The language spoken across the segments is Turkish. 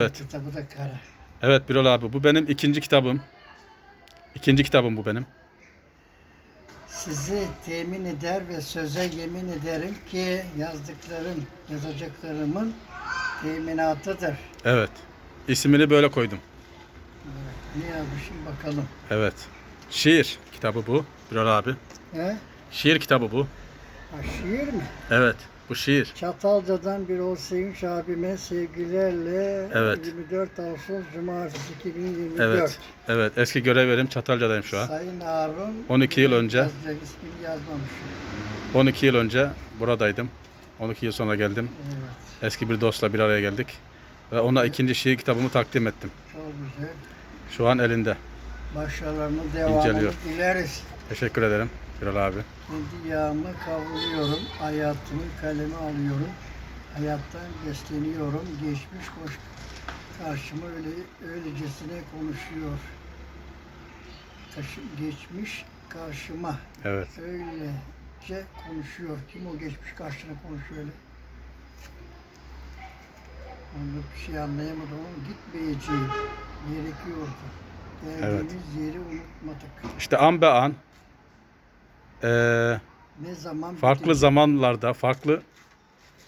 Evet. Kitabı da kara. Evet Birol abi bu benim ikinci kitabım. İkinci kitabım bu benim. Sizi temin eder ve söze yemin ederim ki yazdıklarım, yazacaklarımın teminatıdır. Evet. İsmini böyle koydum. Ne yazmışım bakalım. Evet. Şiir kitabı bu Birol abi. He? Şiir kitabı bu. Ha, şiir mi? Evet. Bu şiir. Çatalca'dan bir o Sevinç abime sevgilerle Evet. 24 Ağustos Cumartesi 2024. Evet. Evet. Eski görev yerim Çatalca'dayım şu an. Sayın Harun 12 yıl önce. yazacak ismini yazmamışım. 12 yıl önce buradaydım. 12 yıl sonra geldim. Evet. Eski bir dostla bir araya geldik. Ve ona ikinci şiir kitabımı takdim ettim. Çok güzel. Şu an elinde. Başarılarının devamını İnceliyor. dileriz. Teşekkür ederim Birol abi. Kendi yağımı kavuruyorum, hayatımı kaleme alıyorum. Hayattan besleniyorum, geçmiş koş karşıma öyle öylecesine konuşuyor. Taşı, geçmiş karşıma Evet. öylece konuşuyor. Kim o geçmiş karşına konuşuyor öyle? Onda bir şey anlayamadım ama gitmeyeceğim. Gerekiyordu. Geldiğimiz yeri unutmadık. İşte an be an eee, Ne zaman farklı bitecek? zamanlarda, farklı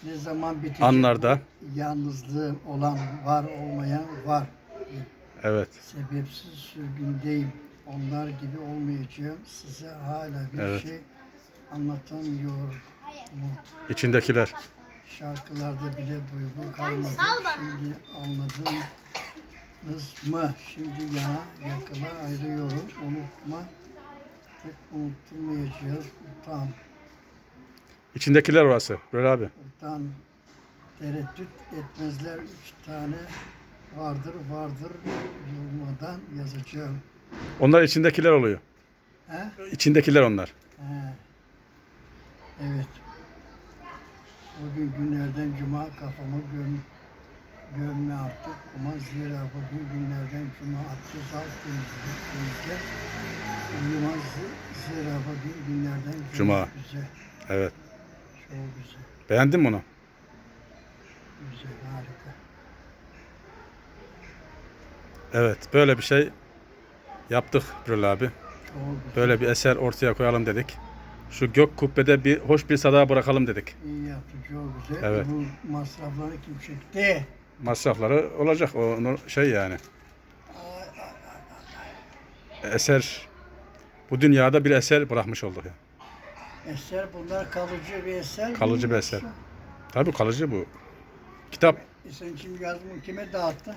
Ne zaman bitecek? anlarda bu Yalnızlığı olan var olmayan var. evet Sebepsiz sürgündeyim. Onlar gibi olmayacağım. Size hala bir Evet. şey anlatamıyorum. içindekiler. Şarkılarda bile duygu kalmadı. Şimdi anladınız mı? Şimdi yana yakına ayrıyorum. Unutma. Unutturmayacağız. Utan. İçindekiler orası. Böyle abi. Buradan tereddüt etmezler. Üç tane vardır vardır durmadan yazacağım. Onlar içindekiler oluyor. He? İçindekiler onlar. He. Evet. Bugün günlerden cuma kafamı göm, gömme artık ama zira bugün günlerden cuma abdest al temizlik temizle uyumaz zira bugün günlerden Cuma. Güzel. Evet. Çok güzel. Beğendin mi onu? Güzel. Harika. Evet. Böyle bir şey yaptık Birol abi. Böyle bir eser ortaya koyalım dedik. Şu gök kubbede bir hoş bir sada bırakalım dedik. İyi yaptın, çok güzel. Evet. Bu masrafları kim çekti? Masrafları olacak. O şey yani. Eser bu dünyada bir eser bırakmış olduk ya. Eser bunlar kalıcı bir eser. Kalıcı bir eser. Tabii kalıcı bu. Kitap E sen şimdi yazımı kime dağıttın?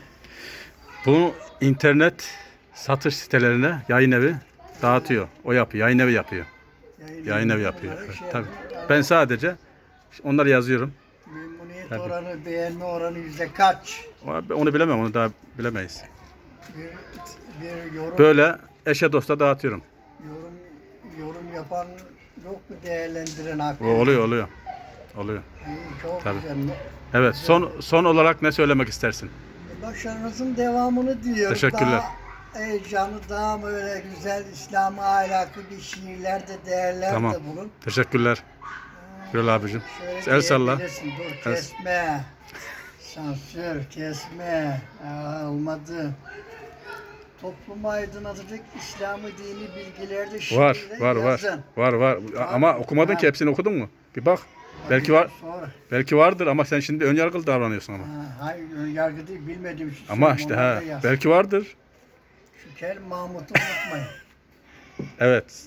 Bunu internet satış sitelerine yayın evi dağıtıyor. O yapıyor. Yayın evi yapıyor. Yayın evi yapıyor. Şey tabii. yapıyor. Ben sadece onları yazıyorum. Memnuniyet Tabii. oranı, beğenme oranı yüzde kaç? Onu bilemem. Onu daha bilemeyiz. Bir, bir yorum, Böyle eşe dosta dağıtıyorum. Yorum, yapan yok mu değerlendiren hakkı? Oluyor oluyor. Oluyor. İyi, çok Tabii. güzel. Evet. Son son olarak ne söylemek istersin? Başarınızın devamını diliyorum. Teşekkürler. Daha heyecanlı, daha böyle güzel İslam ahlakı bir şiirlerde, değerler Tamam. de bulun. Teşekkürler. Gürül abicim. Şöyle El salla. diyebilirsin, Dur kesme. Sansür kesme. Aa, olmadı. Toplumu aydınlatacak İslam'ı dini bilgilerde Var, şiirle var, var. yazın. Var, var. Ama okumadın ki hepsini okudun mu? Bir bak. Belki var, Sonra. belki vardır ama sen şimdi ön yargılı davranıyorsun ama. Ha, hayır, ön yargı değil, bilmediğim için. Ama işte ha, yaz. belki vardır. Şu Kel Mahmut'u unutmayın. Evet.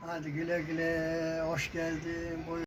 Hadi güle güle, hoş geldin. Buyur.